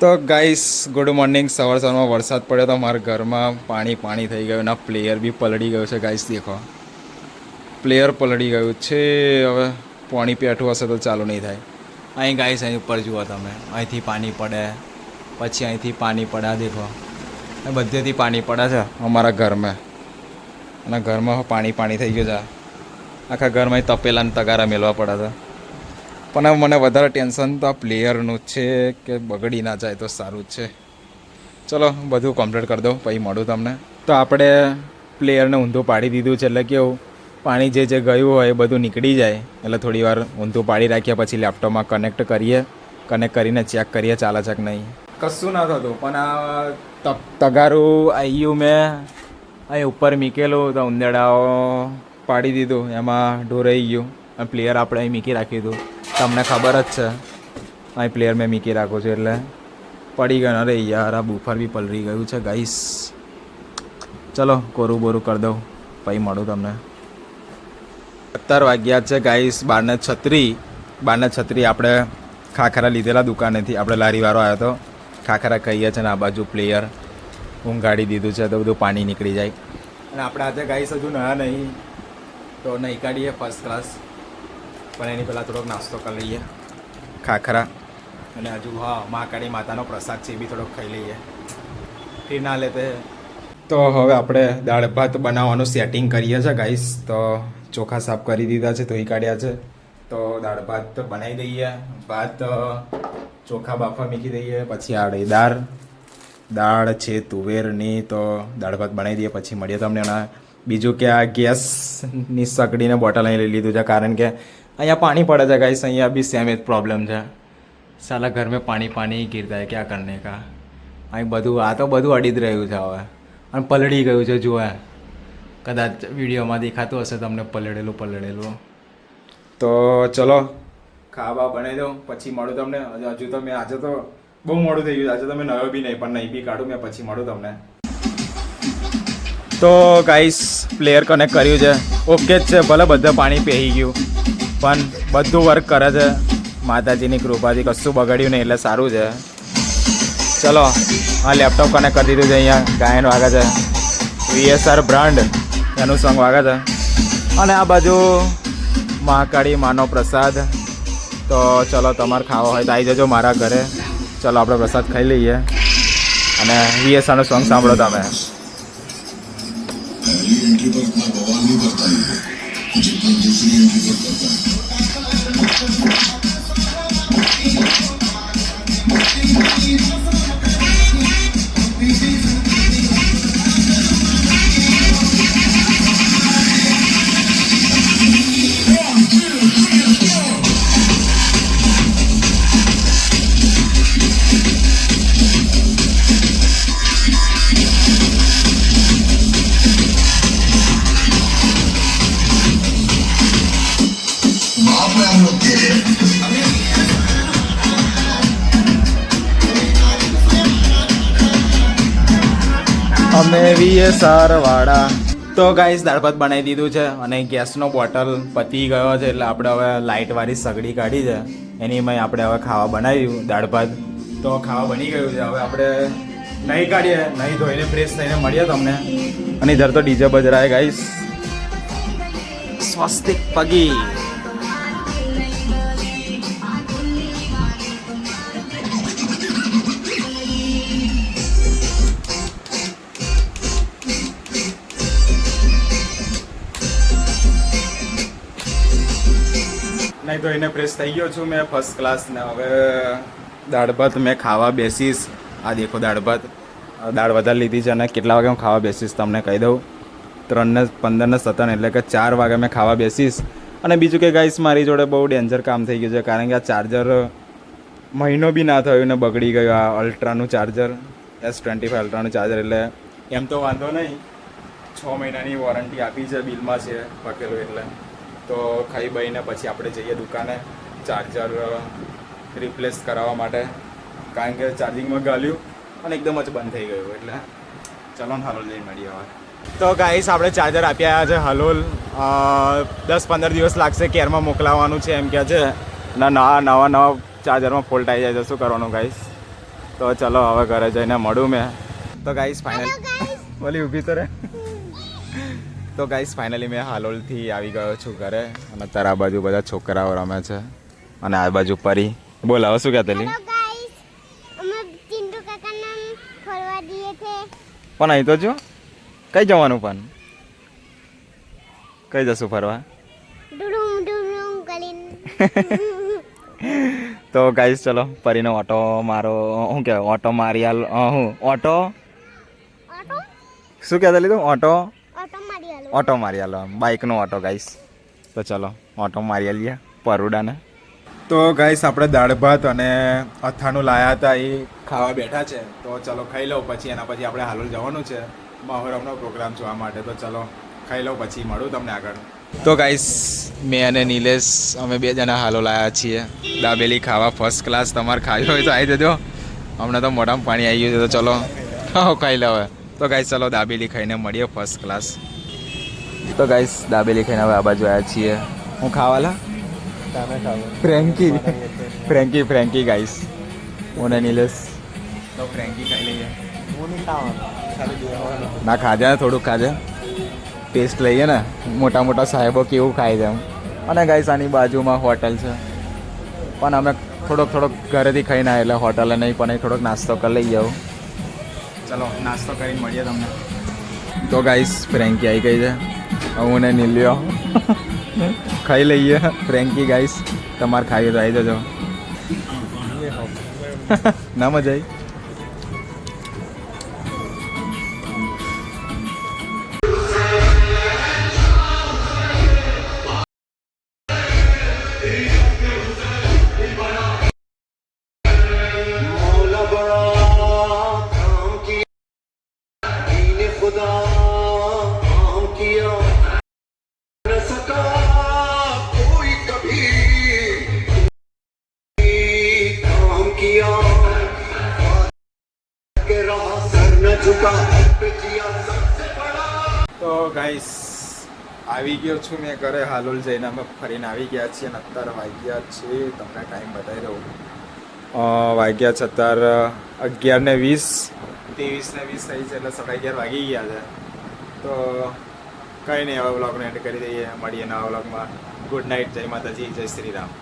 તો guys good morning સવાર સવારમાં વરસાદ પડ્યો તો મારા ઘરમાં પાણી પાણી થઈ ગયું ના પ્લેયર બી પલળી ગયું છે ગાઈસ દેખો. પ્લેયર પલળી ગયું છે, હવે પાણી પેઠું હશે તો ચાલુ નહીં થાય. અહીં ગાઈસ અહીં ઉપર જુઓ તમે. અહીંથી પાણી પડે, પછી અહીંથી પાણી પડે દેખો. બધેથી પાણી પડે છે અમારા ઘરમાં. અને ઘરમાં પાણી પાણી થઈ ગયું છે. આખા ઘરમાં તપેલા ને તગારા મેળવા પડે છે પણ મને વધારે ટેન્શન તો આ પ્લેયરનું જ છે કે બગડી ના જાય તો સારું જ છે. ચલો, બધું કમ્પ્લીટ કરી દઉં, પછી મળું તમને. તો આપણે પ્લેયરને ઊંધું પાડી દીધું છે, એટલે કેવું, પાણી જે જે ગયું હોય એ બધું નીકળી જાય. એટલે થોડી વાર ઊંધું પાડી રાખ્યા પછી લેપટોપમાં કનેક્ટ કરીએ કનેક્ટ કરીને ચેક કરીએ, ચાલે છે કે નહીં. કશું ના થતું, પણ આ તગારું આવ્યું મેં, અહીં ઉપર મીકેલું, તો ઉંદેડાઓ પાડી દીધું, એમાં ઢોરાઈ ગયું. પ્લેયર આપણે અહીં મૂકી રાખ્યું હતું. તમને ખબર જ છે. અહીં પ્લેયર મેં મૂકી રાખું છું એટલે પડી ગયો અરે યાર. આ બુફર બી પલરી ગયું છે ગાઈસ ચલો, કોરું બોરું કરી દઉં. પછી મળું તમને. સત્તર વાગ્યા છે ગાઈસ બારને છત્રી. બારને છત્રી આપણે ખાખરા લીધેલા દુકાનેથી આપણે લારીવાળો આવ્યો હતો ખાખરા કહીએ છે ને, આ બાજુ પ્લેયર ઊંઘાડી દીધું છે તો બધું પાણી નીકળી જાય. અને આપણે આજે ગાઈસ હજુ નયા નહીં. તો નહીં કાઢીએ ફર્સ્ટ ક્લાસ પણ એની પહેલાં થોડોક નાસ્તો કરી લઈએ. ખાખરા. અને હજુ હા મહાકાળી માતાનો પ્રસાદ છે એ બી થોડોક ખાઈ લઈએ. ફીર ના લેતે તો હવે આપણે દાળ ભાત બનાવવાનું સેટિંગ કરીએ છીએ ગાઈસ તો ચોખા સાફ કરી દીધા છે ધોઈ કાઢ્યા છે. તો દાળ ભાત બનાવી દઈએ. ભાત ચોખા બાફા મીકી દઈએ. પછી આડે દાળ. દાળ છે તુવેરની. તો દાળ ભાત બનાવી દઈએ. પછી મળીએ તમને એના બીજું કે આ ગેસની સગડીને બોટલ અહીં લઈ લીધું છે કારણ કે અહીંયા પાણી પડે છે ગાઈસ અહીંયા બી સેમ એજ પ્રોબ્લેમ છે. સાલા ઘર મેં પાણી પાણી ગીરતા હે ક્યાં કરને કા? અહીં બધું આ તો બધું અડી જ રહ્યું છે હવે. અને પલળી ગયું છે જુએ કદાચ વિડીયોમાં દેખાતું હશે તમને પલળેલું પલળેલું. તો ચલો ખાવા બનાવી દઉં પછી મળું તમને. હજુ- હજુ તો મેં આજે તો બહુ મોડું થઈ ગયું આજે તો મેં નયો બી નહીં પણ નહીં બી કાઢું મેં પછી મળું તમને. તો ગાઈસ પ્લેયર કનેક્ટ કર્યું છે. ઓકે જ છે ભલે બધા પાણી પહેરી ગયું. પણ બધું વર્ક કરે છે. માતાજીની કૃપાથી કશું બગાડ્યું નહીં, એટલે સારું છે. ચલો, આ લેપટોપ કનેક્ટ કરી દીધું છે અહીંયા, ગાયન વાગે છે. વીએસઆર બ્રાન્ડ એનું સોંગ વાગે છે. અને આ બાજુ મહાકાળી માનો પ્રસાદ. તો ચલો, તમારે ખાવા હોય તો આવી જજો મારા ઘરે. ચલો, આપણે પ્રસાદ ખાઈ લઈએ. અને વીએસઆરનું સોંગ સાંભળો તમે. 次に受けってだ。અમે વીએસઆર વાળા. તો ગાઈસ દાળ ભાત બનાવી દીધું છે અને ગેસનો બોટલ પતી ગયો છે, એટલે આપણે હવે લાઇટવાળી સગડી કાઢી છે. એની મેં આપણે હવે ખાવા બનાવ્યું, દાળ ભાત. તો ખાવા બની ગયું છે. હવે આપણે નહીં કાઢીએ, નહીં ધોઈને ફ્રેશ થઈને મળીએ તમને. અને ઇધર તો ડીજે બજરાય ગાઈસ સ્વસ્તિક પગી. નહીં તો એને ફ્રેશ થઈ ગયો છું મેં ફર્સ્ટ ક્લાસ ને. હવે દાળ ભાત મેં ખાવા બેસીશ. આ દેખો દાળ ભાત. દાળ વધારે લીધી છે અને કેટલા વાગે હું ખાવા બેસીશ તમને કહી દઉં. ત્રણને પંદરને સત્તર એટલે કે ચાર વાગે મેં ખાવા બેસીશ. અને બીજું કે ગાઈસ મારી જોડે બહુ ડેન્જર કામ થઈ ગયું છે, કારણ કે આ ચાર્જર મહિનો બી ના થયો ને બગડી ગયું આ અલ્ટ્રાનું ચાર્જર એસ ટ્વેન્ટી ફાઈવ અલ્ટ્રાનું ચાર્જર એટલે એમ તો વાંધો નહીં. છ મહિનાની વોરંટી આપી છે બિલમાં છે પકેલું એટલે. તો ખાઈ બહીને પછી આપણે જઈએ દુકાને ચાર્જર રિપ્લેસ કરાવવા માટે. કારણ કે ચાર્જિંગમાં ગાલ્યું અને એકદમ જ બંધ થઈ ગયું એટલે. ચલો ને હલોલ જઈ મળીએ હવે તો ગાઈસ આપણે ચાર્જર આપ્યા છે હલોલ. દસ પંદર દિવસ લાગશે કેરમાં મોકલાવવાનું છે એમ કે છે. ના નવા નવા નવા ચાર્જરમાં ફોલ્ટ આવી જાય તો શું કરવાનું ગાઈસ તો ચલો હવે ઘરે જઈને મળું મેં. તો ગાઈસ ફાઇનલ ભલે ઊભી તો રે. તો ગાઈસ ફાઇનલી મેં હાલોલથી આવી ગયો છું ઘરે. અને અત્યારે આ બાજુ બધા છોકરાઓ રમે છે. અને આ બાજુ પરી. બોલ હવે શું છે. પણ અહીં તો જો કઈ જવાનું પણ? કઈ જશું ફરવા? તો ગાઈસ ચલો પરીનો ઓટો મારો શું કહેવાય ઓટો મારી હાલ હું ઓટો? ઓટો? શું કહેતા લીધું ઓટો? ઓટો મારી હાલો બાઇકનો ઓટો ગાઈસ તો ચલો ઓટો મારી આલીએ પરુડાને. તો ગાઈસ આપણે દાળ ભાત અને અથાણું લાયા હતા એ ખાવા બેઠા છે. તો ચલો ખાઈ લઉં પછી એના પછી આપણે હાલોલ જવાનું છે. મહોરમનો પ્રોગ્રામ જોવા માટે. તો ચલો ખાઈ લઉં પછી મળું તમને આગળ. તો ગાઈસ મેં અને નિલેશ અમે બે જણા હાલો લાયા છીએ. દાબેલી ખાવા ફર્સ્ટ ક્લાસ તમારે ખાવી હોય તો આવી જજો. હમણાં તો મોઢામાં પાણી આવી ગયું છે તો ચલો હા ખાઈ લો હવે. તો ગાઈસ ચલો દાબેલી ખાઈને મળીએ ફર્સ્ટ ક્લાસ તો ગાઈસ દાબેલી ખાઈને હવે આ બાજુ આવ્યા છીએ. હું ખાવાલા? ફ્રેન્કી ફ્રેન્કી ફ્રેન્કી ગાઈસ હું ને નિલેશ. તો ફ્રેન્કી ખાઈ લઈએ. ના ખાજે ને થોડુંક ખાજે. ટેસ્ટ લઈએ ને. મોટા મોટા સાહેબો કેવું ખાય છે એમ. અને ગાઈસ આની બાજુમાં હોટલ છે. પણ અમે થોડોક થોડોક ઘરેથી ખાઈને આવ્યા એટલે હોટલે નહીં પણ એ થોડોક નાસ્તો કરી લઈ જાઉં ચલો નાસ્તો કરીને મળીએ તમને. તો ગાઈસ ફ્રેન્કી આવી ગઈ છે. હું ને નીલ્યો. ખાઈ લઈએ ફ્રેન્કી ગાઈસ તમારે ખાઈએ તો આવી જજો. ના મજા આવી તો ગાઈસ આવી ગયો છું મેં ઘરે. હાલોલ જઈને ફરીને આવી ગયા છીએ અને અત્યારે વાગ્યા છે. તમને ટાઈમ બતાવી દઉં. વાગ્યા છે અત્યારે અગિયાર ને વીસ. ત્રેવીસ ને વીસ થઈ છે એટલે સાડા અગિયાર વાગી ગયા છે. તો કંઈ નહીં, હવે બ્લોગને એન્ડ કરી દઈએ. મળીએ નવા બ્લોગમાં ગુડ નાઇટ જય માતાજી, જય શ્રી રામ.